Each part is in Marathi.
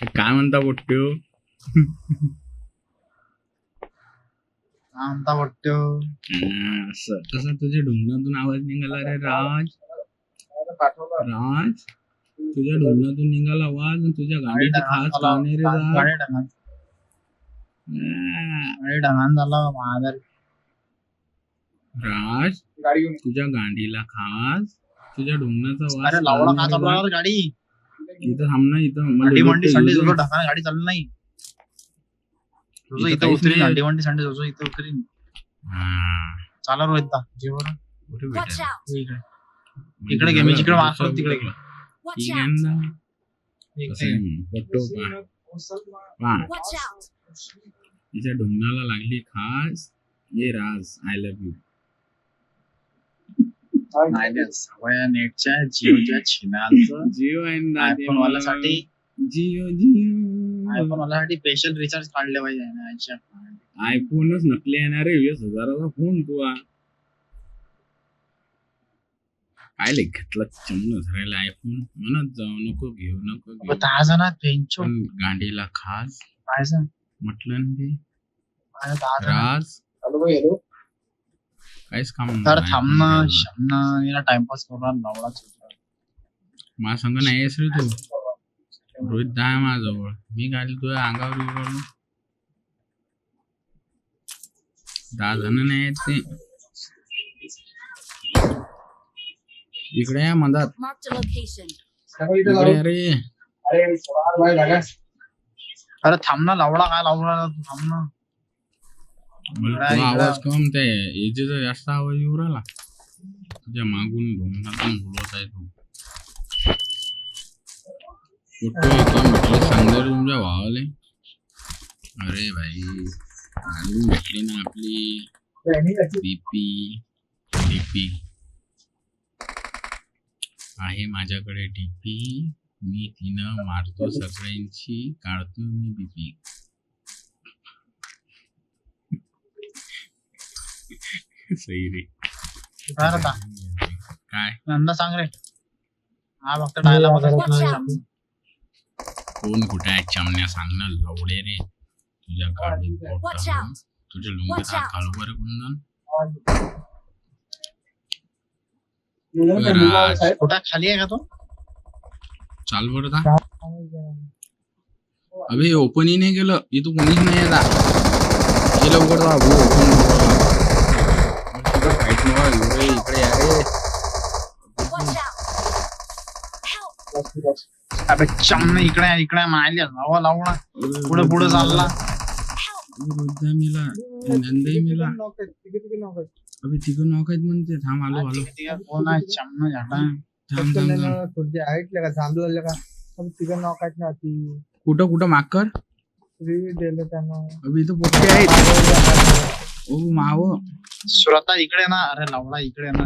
काय म्हणता पोट्ट्यो? म्हणता हम्म, असं. तसा तुझ्या ढुंगणातून आवाज निघाला रे राज. राज तुझ्या ढुंगणातून निघाला आवाज तुझ्या गाडीची खास आहे रे राज. ढगान झाला. महादार राज तुझ्या गाडीला खास तुझ्या ढुंगणाचा अरे वास का राज. गाडी? इथं थांब ना इथं मला अंडी मंडी इथं संडे येऊ तुझं दे. ढगाने गाडी चालली नाही तुझं इथं इथं काहीच उतरीन नाही. अंडी मंडी संडे तुझं इथं उतरीन हा, चाला रोहित जेवण कुठे Watch भेटेल? out! इकडे इकडे घे मी जिकडे मार्क करतो तिकडे घे. Watch ठीक out! आहे ना एक कसं ते. आहे मग? पट्टो पहा. पहा. Watch out! तिच्या ढुंगणाला लागली खास ये राज आय लव्ह यू नाही सवय नेटच्या जिओच्या छिनाचं जिओ आयफोन वाल्यासाठी? जिओ जिओ. आयफोन वाल्यासाठी स्पेशल रिचार्ज काढले पाहिजे ना. आयफोनच नकली येणार रे वीस हजाराचा फोन तू हा. काय ले घेतला चमन धरायला आयफोन म्हणत जाऊ नको घेऊ नको दहा जणात पेंचो. गाडीला खास पाहायचं म्हटलं ना ते? अरे दहा जण राज? काहीच काम तर नाही. थांब ना शम ना याला टाइमपास करणार नवलाच माझ्या संग नाही आहेस रे तू. रोहित दहा आहे माझ्याजवळ. मी गाडी तुझ्या अंगावर राहिलो. दहा जण नाही आहेत ते. इकडे या मधात. Marked a location. इकडे या रे अरे थांब ना लावडा काय लावडा तू थांब तुझा आवाज. कम ते एजेचा जास्त आवाज येऊ राहिला तुझ्या मागून ढोंगातून बोलत आहे तू. कुठं एकदम म्हटलं सांगतो रे तुमच्या भावाले. अरे भाई घालून भेटली ना आपली. डीपी डीपी आहे माझ्याकडे डीपी मी तिनं मारतो सगळ्यांची काढतो मी बीपी. सही रे काय रे आता? काय? नंदा सांग रे. हा फक्त डायला! कोण कुठे आहे? चमण्या सांग ना लवडे रे. तुझ्या Watch out! तुझ्या लुंगीत Watch हात out. घालू बरं कुंदन राज. कुठं खाली आहे का तो? चाल बरं था अबे ओपन ही नाही केलं. इथं कोणीच नाही हे लवकर भाऊ ओपन फाईट नको इकडे इकडे या. रे Watch out! Help! अबे चम इकडे इकडे मायली हवा लावणा पुढे पुढे चालला! वृद्धा मेला नंदही मेला अबे तिघं नॉक आहेत म्हणते. थांब आलो आलो. कोण आहे? चम झाला थांब थांब थांब. का? थांबलं का? पण तिघं नॉकायच ना ती. कुठं कुठं? माग कर. अबे इथं पोट्टे आहेत माव. सुरता इकडे ना. अरे लावडा इकडे ना.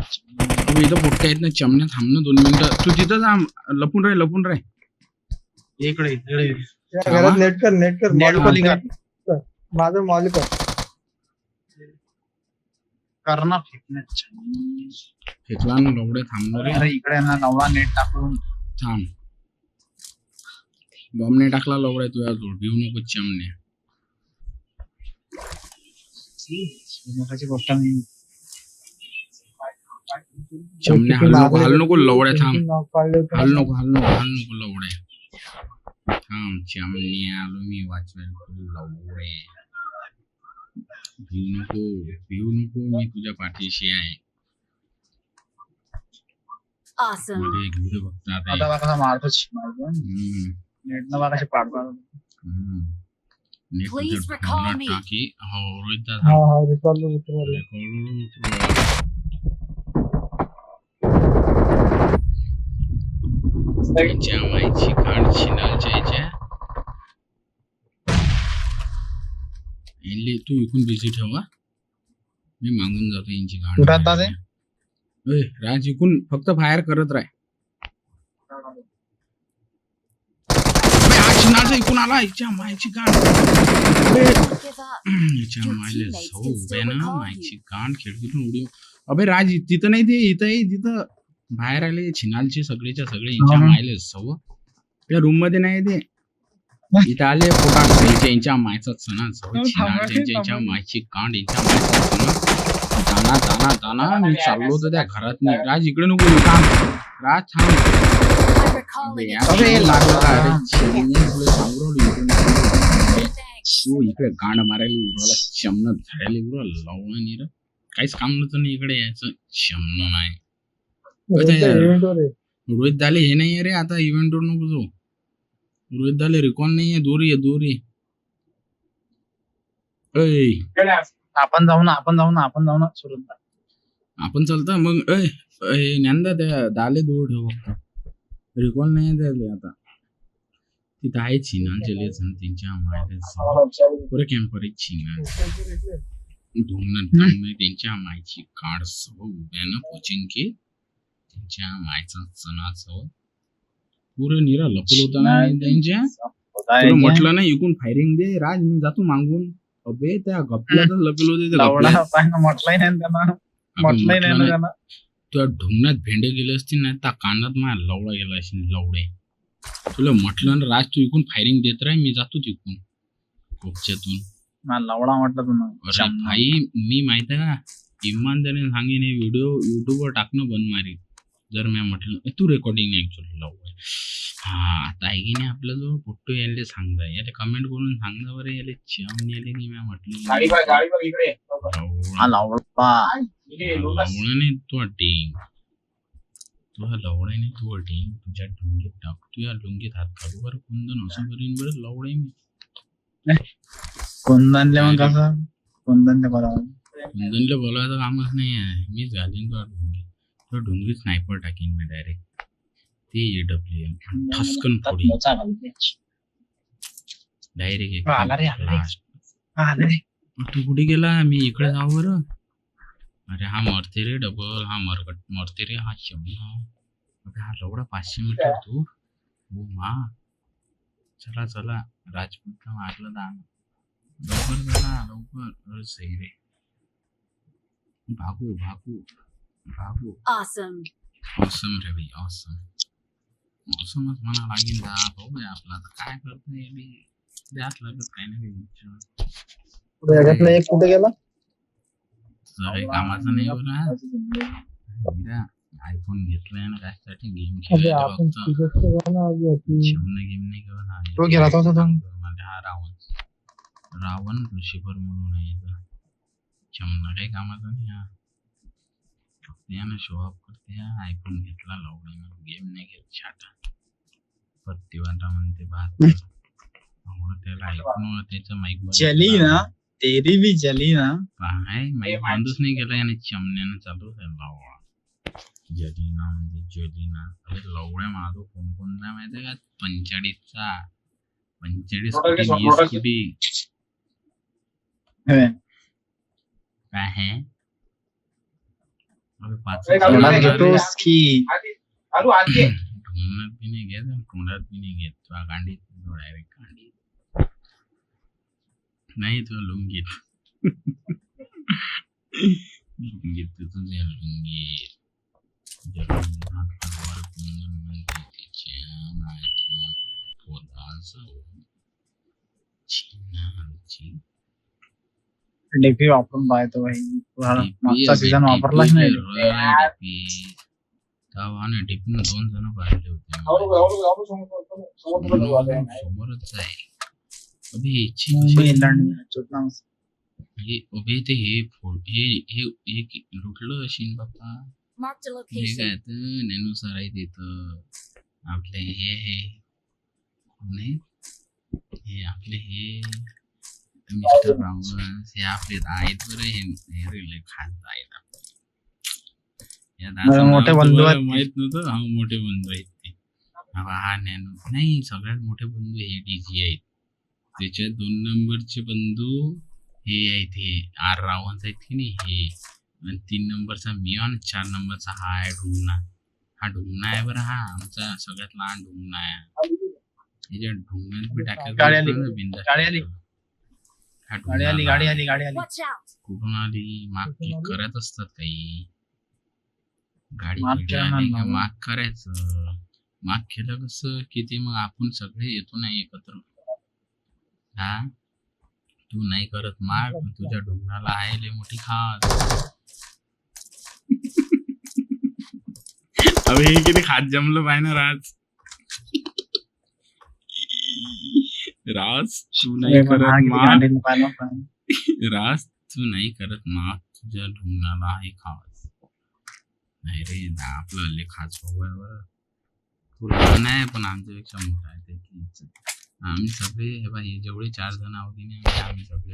इथं पोट्टे आहेत ना चमण्या थांब ना दोन मिनिटं. तू तिथं थांब. लपून रे लपून रे इकडे इकडे. घरात नेट कर नेट कर. नेट कॉलिंग कर. माझं मॉल कर. करणार फिटनेस फेकला ना लवडे थांब रे. अरे इकडे ना लावडा नेट टाकून. थांब. बॉम्ब नाही टाकला लवडे तुझ्या जोड घेऊ नको चमने. मोठाची गोष्ट नाही चमने हाल नको हाल नको लवडे थांब नॉक काढले होते. हाल नको हाल नको हाल नको लवडे थांब चमने आलो मी वाचवायला तू लवडे भिऊ नको भिऊ नको मी तुझ्या पाठीशी आहे Awesome! मध्ये घेऊ दे फक्त आता आता बघा कसा मारतो हम्म, नेट न बघा कशी पाडतो हम्म. नीट Please recall me. हो रोहित हा हा त्यांच्या माईची काढ शिनालच्या याच्या यांले तू इकून बिझी ठेवा मी मागून जातो यांची गाड कुठं आता ते? ओय, राज इकून फक्त फायर करत राह इकून आला हिच्या मायची. हिच्या Your मायले सौ still ना मायची गांड खिडकीतून उडी अबे राज तिथं नाही ते इथं आहे तिथं. बाहेर आले छिनालचे सगळेच्या सगळे हिच्या हा. मायले सव त्या रूममध्ये नाही ते. इथं आले पोटात त्यांच्या यांच्या मायचा थांबा, छिनाळ त्यांच्या यांच्या. मायची कांड यांच्या मायचा सण जाना जाना जाना मी चाललो होतो त्या घरात नाही राज इकडे नको थांब. राज थांब. लागलं. अरे, सांगू राहिलो इकडे गांड मारायला उराला चमन झाडायला उरा लावणं नाही रे. काहीच काम नव्हतं ना इकडे यायचं. चमन नाही आहे. रोहित दाले हे नाही रे आता इव्हेंटवर नको जाऊ. रोहित दाले नाहीये दूर ये दूर. ये ऐ, आपण जाऊ ना आपण जाऊ ना आपण जाऊ ना सुरत आपण चालतं मग ऐ ऐ, ज्ञानदा त्या दाले दूर ठेव. रिकॉल नाही त्याले आता. तिथं आहे चिनाचे लेसन त्यांच्या माहिती पुरे कॅम्पर चिना धुमणं त्यांच्या मायची काढ सव उभ्यानं पोचिंग के त्यांच्या मायचा सणाचं पुरं निरा लपल होता ना त्यांच्या? म्हटलं नाही इकून फायरिंग दे राज मी जातो मागून. अबे त्या गपल्यातच लपेल होते म्हटलंय नाही त्यांना. म्हटलंय नाही. त्यांना. तुला ढुंगणात भेंडे गेले असतील ना त्या कानात माझ्या लवडा गेला असेल लवडे. तुला म्हटलं ना राज तू इकून फायरिंग देत राह मी जातो तिकून. कोपच्यातून. मला लावडा म्हटलं तुला भाई मी माहीत आहे का? इमानदारीने सांगेन हे व्हिडिओ युट्यूबवर टाकणं बंद मारी. जर मी म्हटलं "ए, तू रेकॉर्डिंग नाही ऍक्च्युअली लावू हा आता आहे की नाही आपल्या जवळ फोटो यायला सांगता याला कमेंट करून सांगता बरं याला चम याले की मी म्हटलं लावडा लवणं नाही तू टिंग तुला लवडा नाही तू टिंग तुझ्या डुंगीत टाक तुझ्या लुंगीत हात घालू बरं कुंदन असं करीन. बरं लवडे मी. कोंदनले मग कसं? कोंदनले बरोबर कुंदनला बोलायचं कामच नाही आहे. मीच घालीन तुला ढुंगी तुला ढुंगी स्नायपर टाकीन मी डायरेक्ट ते ए डब्ल्यू एम ठसकन फोडी डायरेक्ट आला रे, आला रे. लास्ट हा रे. तू कुठे गेला? मी इकडे जाऊ बरं. अरे हा मरते रे डबल हा मरकट मरते रे हा शब्द अरे हा लवडा पाचशे मीटर दूर. हो मा. चला चला. राजपूतला मारलं दान लवकर चला लवकर. अरे सही रे. भागू भागू भागू. Awesome. ऑसम रे भाई ऑसम ऑसमच म्हणा लागेल दा. बघूया आपला आता काय करता येईल द्याच लागत काही ना काही विचार पुढे याच्यातला एक कुठे गेला? काही कामाचं नाही बरं आयफोन घेतलाय ना कशासाठी गेम खेळायला ना गेम नाही. तो गेला होता तो. हा रावण. रावण ऋषीवर म्हणून आहे. शमना काही कामाचा नाही हा. फक्त यानं शो ऑफ करते आयफोन घेतला लावला गेम नाही घेत छाटा. पत्तीवाटा म्हणते भात. आवडं त्याला ऐकून त्याचं माईक चली ना? तेरी भी चली ना। काय माईक बंदच नाही केला याने चमण्यानं चालू आहे लावळा जलीना म्हणजे जलीना अरे लवड्या मागं कोण कोणता माहिती आहे का पंचाळीसचा पंचाळीस कोटी वीस कोटी हे, काय आहे अरे पाच घेतोस की ढुंगणात बी नाही घेत तोंडात बी नाही घेत तुला गांडीत डायरेक्ट गांडी। नाही तुला लुंगीत लुंगीत तर तुझ्या लुंगीत जगन्नाथ तलवार कुंदन म्हणते तिच्या मायच्या पोटाजवळ छिन्नाची डीपी वापरून पाहतो भाई तुला DP मागचा आहे, सीझन DP वापरलाच नाही रे, DP. तेव्हा ना DP न दोन जण पाहिले होते समोरच आहे कशी- इंग्लंड चुकला हे अबे ते हे फो- हे। हे हे। कि- लुटलं असेल बाप्पा Marked a हे location. काय तर ज्ञानुसार आहे तिथं आपले हे। आहे कोण आहे हे आपले हे मिस्टर रावस हे आपले आहेत बरं हे। हे रिले खात आहेत आपले या दादाचं मोठे बंधू आहेत ते. माहीत नव्हतं हा मोठे बंधू आहेत ते हा हा नाही सगळ्यात मोठे बंधू हे डीजी आहेत त्याच्या दोन नंबरचे बंधू हे आहेत हे. आर रावन्स आहेत की नाही हे. आणि तीन नंबरचा मियॉन चार नंबरचा हा आहे ढुंगणा हा ढुंगणा आहे बरं हा. आमचा सगळ्यात लहान ढुंगणा आहे त्याच्या बी टाकायचं. हा गाडी आली गाडी गाडी. कुठून आली? माग करत असतात काही. गाडी आली का मागं. करायचं. माग केलं कसं? की ते मग आपण सगळे येतो ना एकत्र. हा? तू नाही करत मार तुझ्या ढुंगणाला आहे लय मोठी खास. अबे हे किती खात जमलं पाहिजे ना राज. राज तू नाही करत मार राज तू नाही करत मार तुझ्या ढुंगणाला आहे खास. नाही रे आपलं लय खास भाऊ आहे बरं. तू लहान आहे पण आमच्यापेक्षा मोठा आहे त्याची इज्जत. आम्ही सगळे हे बाई जेवढे चार जण आहोत आम्ही सगळे.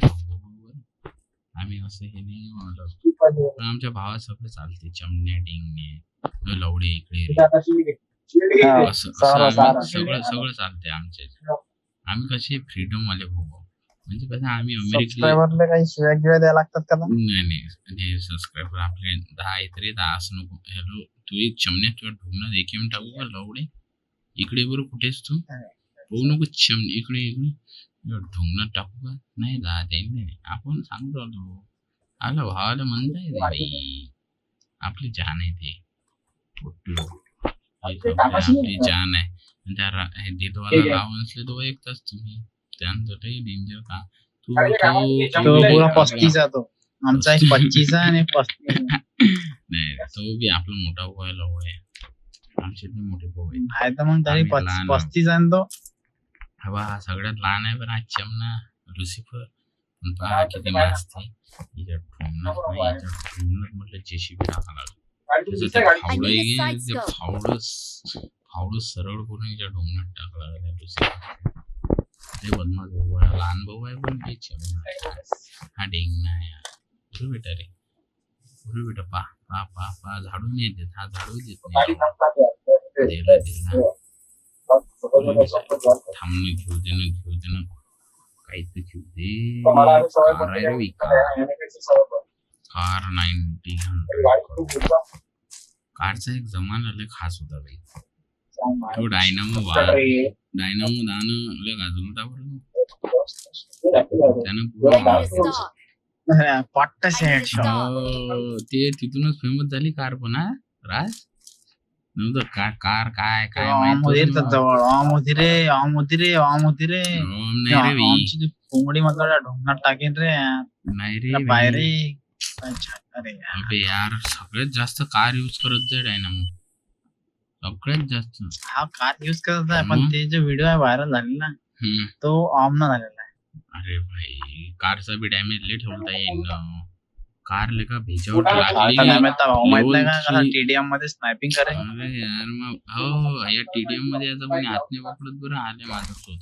आम्ही असं हे नाही पण आमच्या भावात सगळं चालते चमणे डिंगणे लवडे इकडे. असं सगळं सगळं चालते आमच्या इथे. आम्ही कसे फ्रीडम वाले भाऊ. म्हणजे कसं आम्ही अमेरिकेला सबस्क्रायबरला काही शिव्या गिव्या द्यायला लागतात का नाही? नाही सबस्क्राईबर आपले दहा आहेत रे दहा असं नको. हॅलो तू एक चमण्यात तुला ढोंगणात एक येऊन टाकू का लवडे. इकडे बरं कुठेस तू? होऊ नको चमणे इकडे इकडे. ढोंगणात टाकू का नाही नाही आपण सांगतो आलो आला भावाला म्हणताय रे आपली जान आहे ते. आपली जान आहे. रावण असले तो एकटाच तुम्ही. त्यानंतर ते डेंजर का तू आमचा एक पच्चीस आहे आणि. नाही तो बी आपला मोठा भाऊ आहे आमचे मोठे भाऊ आहे मग तरी. पस्तीस आहे ना तो. हवा हा सगळ्यात लहान आहे पण आज चमना लुसिफर पण पहा किती मस्त नाही याच्या ठोंगणात म्हटलं जेसीबी टाका लागलं. त्याचं ते फावडं. फावडं फावडं सरळ करून याच्या ढोंगणात टाकला लागला लुसिफर ते बदमाश भाऊ आहे लहान भाऊ आहे पण ते चमना आहे हा डेंगना आहे. बरं बेटा रे. बरं बेटा पा पा पा पा झाडू नाही देत हा झाडू देत नाही. दिला दिला. थांबणं घेऊ दे ना घेऊ दे ना काही तर घेऊ दे कार आहे रे बी, कार कार नाईन्टी हंड्रेड कारचा एक जमाना लय खास होता बाई तो डायनामो वा डायनामो दानं लय गाजवलं होता बरं त्यानं पुरा ते तिथूनच फेमस झाली कार पण राज? नव्हतं का कार काय काय माहीत होतं. जवळ मोदी रे अ मोदी रे अ मोदी रे ओम नाही रे बाई आमची ती कोंबडी मधला ढोंगणात टाकेन रे नाही रे बाई. बाहेर. काय. अरे यार. अबे यार सगळ्यात जास्त कार युज करत जाय डायनामो सगळ्यात जास्त हा कार युज करत आहे पण? ते जे व्हिडिओ आहे व्हायरल झाले ना हम्म. तो ऑम न झालेला आहे अरे भाई कारचा बी डॅमेज ले ठेवता येईल ना कार लेका भेजावर एवढी- टीडीएममध्ये स्नायपिंग करे अरे यार मग हो या टीडीएममध्ये याचा कोणी हात नाही पकडत बरं आले माझं होत.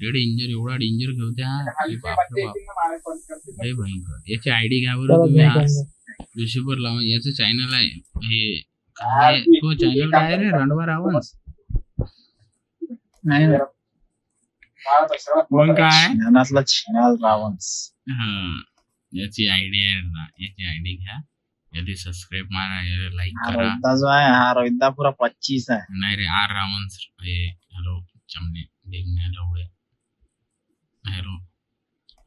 ते डेंजर एवढा डेंजर घेऊ हा की बापरे बाप. लय भयंकर. याची आयडी घ्या बरं तुम्ही आज. ऋषीवर लावून याचं चॅनल आहे. हे काय? तो चॅनल काय रे? रणवा रावन्स नाही. मग काय? रावण. हा. याची आयडी आहे ना याची आयडी घ्या. याची सबस्क्राईब मारा याला लाईक करा. रोहितदा जो आहे हा रोहितदा पुरा पच्चीस आहे. नाही रे आर रावण हे हॅलो चमने डेगणे लवडे हॅलो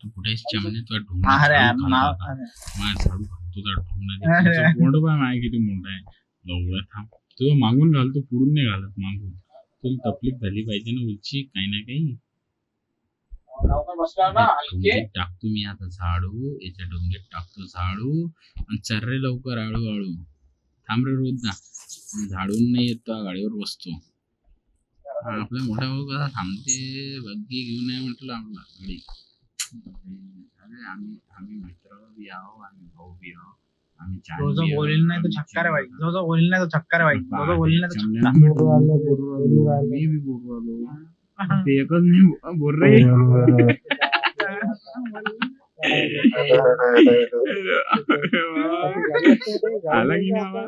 तू कुठेच चमने? तुझा ढुंगणा अरे यार, नाव. अरे, माझा झाडू खात तुझा ढुंगणा अरे. दे. तुझं पोट पण माय किती मोठा आहे. लवडा थांब. तुझं मागून घालतो पुढून नाही घालत मागून. तुला तकलीफ झाली पाहिजे ना उलची काही ना काही. टाकतो मी आता झाडू याच्या डोंगरीत टाकतो झाडू. आणि चल रे लवकर आळू आळू थांब रे रोज ना झाडून नाही येत गाडीवर बसतो. हा, आपला मोठा भाऊ कसा थांबते बग्गी घेऊन आहे म्हटलं आपला गाडी अरे आम्ही आम्ही मित्र बी आहो आम्ही भाऊ बी आहो. आम्ही बोलील नाही तो आम्ही छक्का रे भाई चिमणा. जो जो बोलील नाही तो छक्का रे भाई जो जो बोलील नाही तो चमण्या छक्का. बोलू राहिलो, बोलू राहिलो. मी बी बोलू राहिलो. ते एकच नाही बोल रे आला की नाही?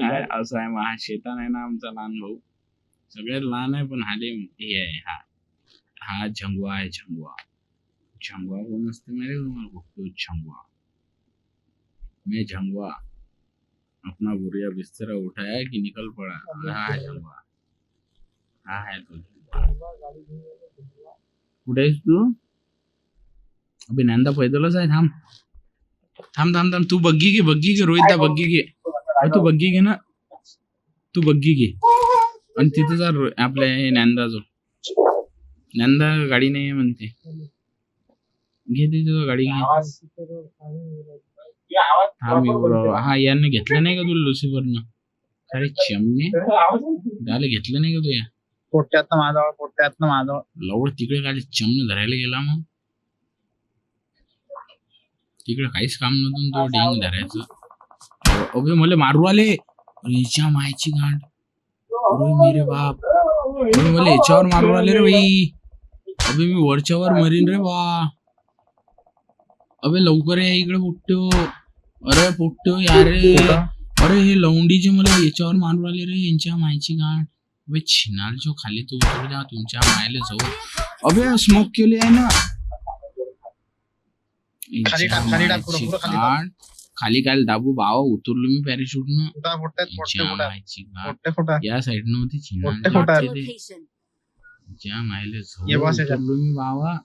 काय असं आहे हा शेतान आहे ना आमचा लहान भाऊ सगळ्यात लहान आहे पण हाले हे आहे हा हा झंगवा आहे झंगवा झंगवा कोण असते माहिती तुम्हाला बघतो झंगवा मैं झंगवा अपना बुरिया बिस्तर उठाया कि निकल पड़ा? हा है हा है। तो. कुठे आहेस तू। अबे नंदा पैदलच आहे थांब थांब थांब थांब तू बग्गी घे बग्गी घे रोहितदा बग्गी घे तू बग्गी घे ना? तू बग्गी घे आणि तिथं जर आपल्या हे ज्ञानदाजवळ ज्ञानदा गाडी नाही म्हणते घे तिथं गाडी घे हा हा यानं घेतलं नाही का तुला लुसिफरनं? अरे चिमणे. त्याला घेतलं नाही का तू या? पोट्यात माझा पोट्यात माझा लवड तिकडे काय चमन धरायला गेला मग. तिकडे काहीच काम नव्हतं तो डेंग धरायचं. अबे मला मारू आले. अरे हिच्या मायची गांड. अरे मेरे बाप. मला याच्यावर मारू आले रे भाई अबे मी वरच्यावर मरीन रे बा. अबे लवकर या इकडे पोट्टो. अरे पोट्टो यार. अरे हे लवंडीचे मला याच्यावर मारू आले रे यांच्या मायची गांड अबे छिनाल जो खाली तो उतर द्या तुमच्या मायला जाऊ. अबे स्मोक केले आहे ना. खाली काय दाबू बावा उतरलो मी पॅराशूट न. या साइड नव्हती छिनाल मोठे फोटो Marked a ते- location. ज्या मायले याच्यात. उतरलो मी बावा.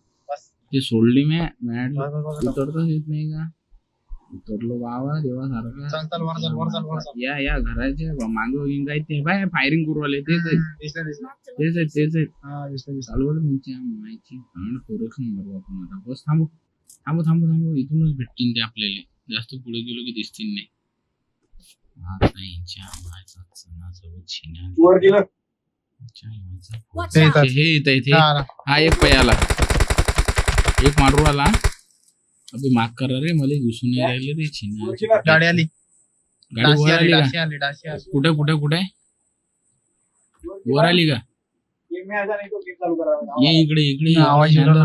ते सोडली मी मॅट. उतरताच येत नाही का। उतरलो बावा देवासारखा चल चल चल चल चल। या या घराचे मागं वगैरे काय ते बाय फायरिंग करू आले तेच आहेत तेच आहेत location. तेच आहेत हा दिसलं चालवड तुमच्या मायची गांड पोरखून मारू आपण आता बस थांबू थांबू थांबू थांबू इथूनच भेटतील ते आपल्याला जास्त पुढे गेलो की दिसतील नाही. हे इथं इथे. हा एक पयाला। एक मारू आला. अबे माग करा रे मला दिसून नाही राहिले रे छिन्या गाडी आली. गाडी वर आली का? कुठे कुठे कुठे? वर आली का? ये इकडे इकडे. हा.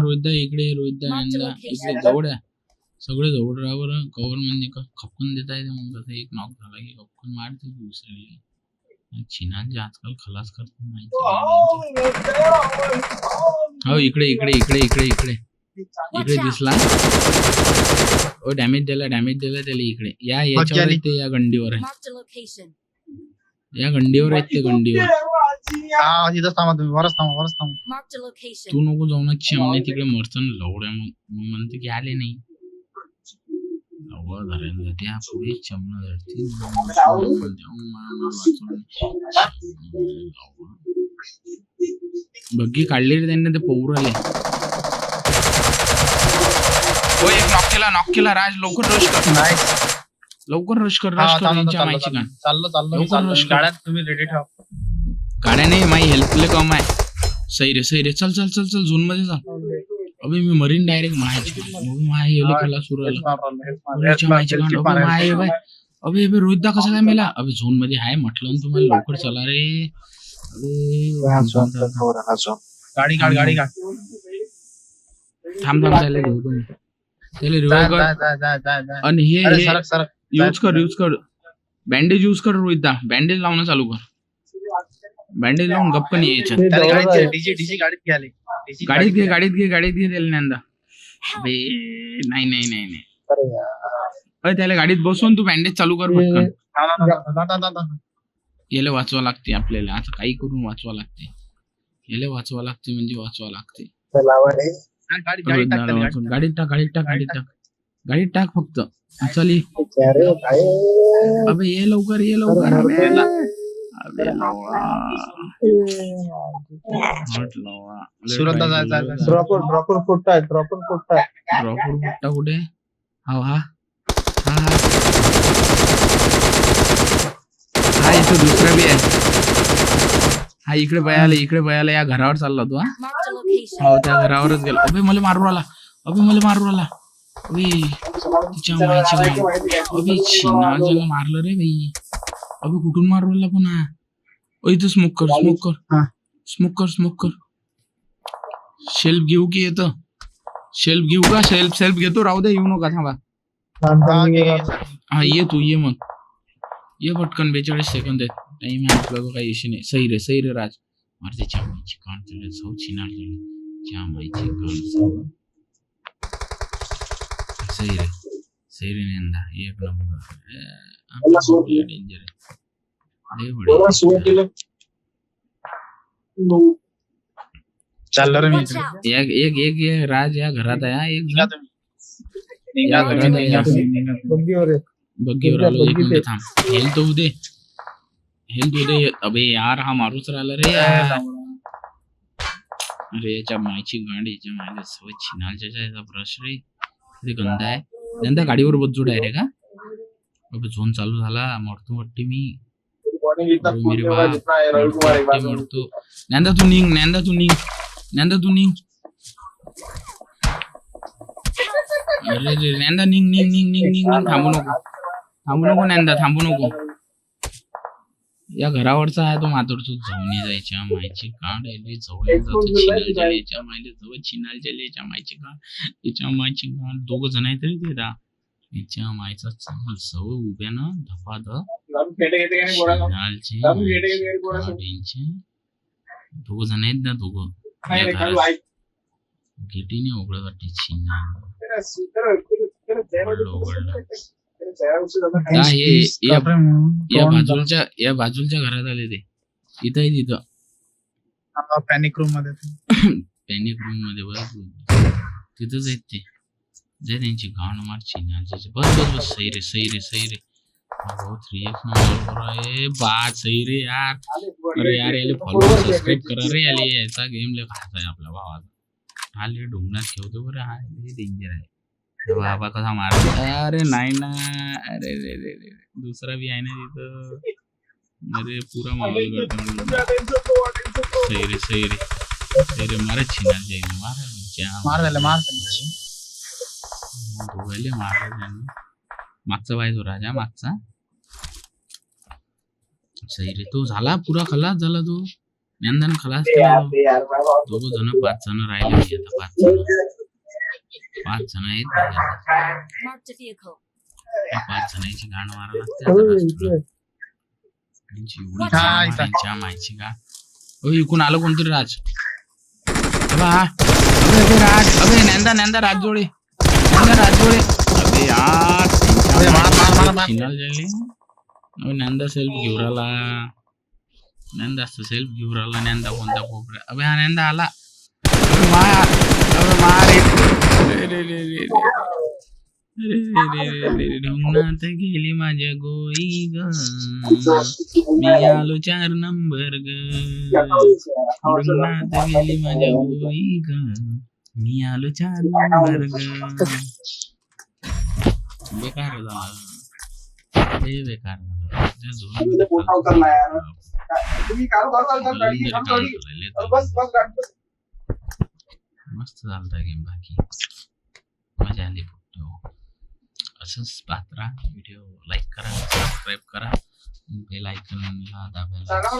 रोहितदा इकडे रोहितदा location. इकडे जवळ आहे. सगळे जवळ राहा बरं कव्हर म्हणजे का खपकन देता येते मग कसं एक नॉक झाला की खपकन मारते दुसऱ्याला. चिनाचे आजकाल खलास करतात माहिती आहे. हो इकडे इकडे इकडे इकडे इकडे. इकडे. दिसला? ओ डॅमेज दिला डॅमेज दिला त्याला इकडे. या याच्यावर ते या गंडीवर आहे. या गंडीवर आहेत ते गंडीवर. हा तिथंच थांबा तुम्ही वरच थांबा वरच थांबा. तू नको जाऊ ना चिमणे तिकडे मरतं लवड्या मग मग म्हणते की आले नाही. लवड धरायला जाते हा पुढे धरते. वाचवून. बग्गी काढली रे त्यांनी ते पौर हो एक नॉक केला नॉक केला राज लवकर रश कर. नाईस लवकर रश कर हा रश कर चाललो यांच्या चाललो मायची गाण चाललो चाललो लवकर चाललो. rush कर. गाड्यात तुम्ही रेडी ठेवा. गाड्या नाही माई हेल्पले कम आहे. सही रे सही रे. चल चल चल चल झोनमध्ये चल अबे मी मरीन डायरेक्ट मायाची माय केला सुरू हेच आला मारलं, हेच मारलं, अरे हेच च्या मारलं, मायची हेच गांड. अबे मारलं. माय बाय अबे अबे रोहितदा कसा काय मेला? अबे झोनमध्ये आहे म्हटलं ना तुम्हाला लवकर चला रे. अबे गाडी काढ गाडी काढ थांब थांब घेऊ तुम्ही त्याला जा, कर. आणि हे अरे सरक सरक. यूज कर यूज कर. बँडेज यूज कर रोहितदा बँडेज लावणं चालू कर. बँडेज लावून गप्पन ये याच्यात त्याला गाडीत आहे. डीजे डीजे गाडीत घे गाडीत घे गाडीत घे गाडीत घे त्याला नंदा अबे नाही नाही नाही नाही. अरे त्याला गाडीत बसवून तू बँडेज चालू कर पटकन. याला वाचवा लागते आपल्याला. आता काही करून वाचवा लागते. याला वाचवा लागते म्हणजे वाचवा लागते. गाडीत टाक गाडीत टाक. गाडीत टाक गाडीत टाक. फक्त. चल. ये. अबे ये लवकर ये लवकर. अबे अबे लवा. हट लवा. लय सुरतला try जा, जा, केलं. जा. ड्रॉपर ड्रॉपर फुटताय ड्रॉपर फुटताय कुठे? हा हा. हा हा. हा इथं दुसरा बी आहे. हा इकडे बयाला इकडे बयाला या घरावर चालला तू हा. हो त्या घरावरच गेला. अबे मला मारू आला अबे मला मारू आला अबे तिच्या मायची गाडी. अबे छिनाजला मारलं रे भाई अबे कुठून मारू आला पुन्हा ओ इथं स्मोक कर स्मोक कर. हा. स्मोक कर स्मोक कर. शेल्फ घेऊ की येतं? शेल्फ घेऊ का? शेल्फ सेल्फ घेतो. राहू दे येऊ नका थांबा. हा. हा ये तू ये मग. ये पटकन बेचाळीस सेकंद आहेत टाइम आहे आपल्याला काही इशू नाही सही रे सही रे राज मारते मायची कान तुला सौ चिनार तुला मायची कान सौ सही रे सही रे नेंदा एक नंबर डेंजर आहे लय बढिया. चाललो रे मी Watch इकडे. out. एक एक एक एक राज या घरात आहे हा, एक निघा जण तुम्ही. निघा या तुम्ही, घरात निघा आहे. तुम्ही, निघा तुम्ही. बग्गीवर आहे बग्गीवर आलो एक मिनिट थांब हेल तर उदे हेल्थ अबे यार हा मारूच राहिला रे अरे याच्या मायची गाडी याच्या मायला सवय छिनालच्या याचा ब्रश रे. ते गंध आहे. नंदा गाडीवर बसजो डायरेक्ट हा अबे झोन चालू झाला मरतो वाटते मी. मरतो. नंदा तू निघ नंदा तू निघ नंदा तू निघ. अरे रे नंदा निघ निघ निघ निघ निघ निघ थांबू नको. थांबू नको नंदा थांबू नको. या घरावरचा आहे तो मातोडतो झवणी जायच्या मायची काढ यायली जवळ जातो चिनाल जलेच्या मायले जवळ चिनाल जलेच्या मायची याच्या मायची दोघ जण आहेत रे ते दा. याच्या मायचा चांगला जवळ उभ्या ना धपा काढींचे दोघ जण आहेत ना दोघं. गेटीने उघडत वाटते चिनाल. उघडलं उघडलं का हे या बाजूच्या या बाजूच्या घरात आले ते. इथं तिथं. पॅनिक रूममध्ये पॅनिक रूममध्ये तिथंच आहेत ते. त्यांची घाण मार चिन्हाचे बस बस बस. सही रे सही रे सही रे अहो थ्री एक्स नंबर आहे बा सही रे यार. अरे यार याले फॉलो सबस्क्राईब करा रे याले. याचा गेम लय खास आहे आपल्या भावाचा. हा लय डोंगरात ठेवतो बरं. हा लय डेंजर आहे. बाबा कसा मार अरे नाही ना. अरे रे रे रे दुसरा बी आहे ना तिथं. अरे पुरा माहोल करतो सही रे सही रे सही रे. मारा छिनाल जाईल मारा ज्या मार झालं मार मारलं त्यांनी. मागचा बाय तो राजा मागचा. सही रे तो झाला पुरा खलास झाला तो. ज्ञानदान खलास केला. तो. दोघं जण पाच जण राहिले. आता पाच जण. पाच जण आहेत पाच जणांची गाण मारा लागते माहिती का इकून आलो कोणतरी राज राज अबे नंदा नंदा राजजोडे नंदा राजजोडे अबे यार फिनल जळली नंदा सेल्फ घेऊन आला नंदा सेल्फ घेऊन आला नंदा कोणता कोपऱ्या अबे हा नंदा आला मार अबे मार ढोंगणात गेली माझ्या गोई ग. मी आलो चार नंबर ग. ढोंगणात गेली माझ्या गोई ग. मी आलो चार नंबर ग. बेकार झाला. लय बेकार झाला. तुम्ही बस बस. मस्त झालता गेम बाकी. मजा आली फक्त. असंच पात्रा व्हिडिओ लाईक करा सबस्क्राईब करा. बेल आयकनला दाबायला.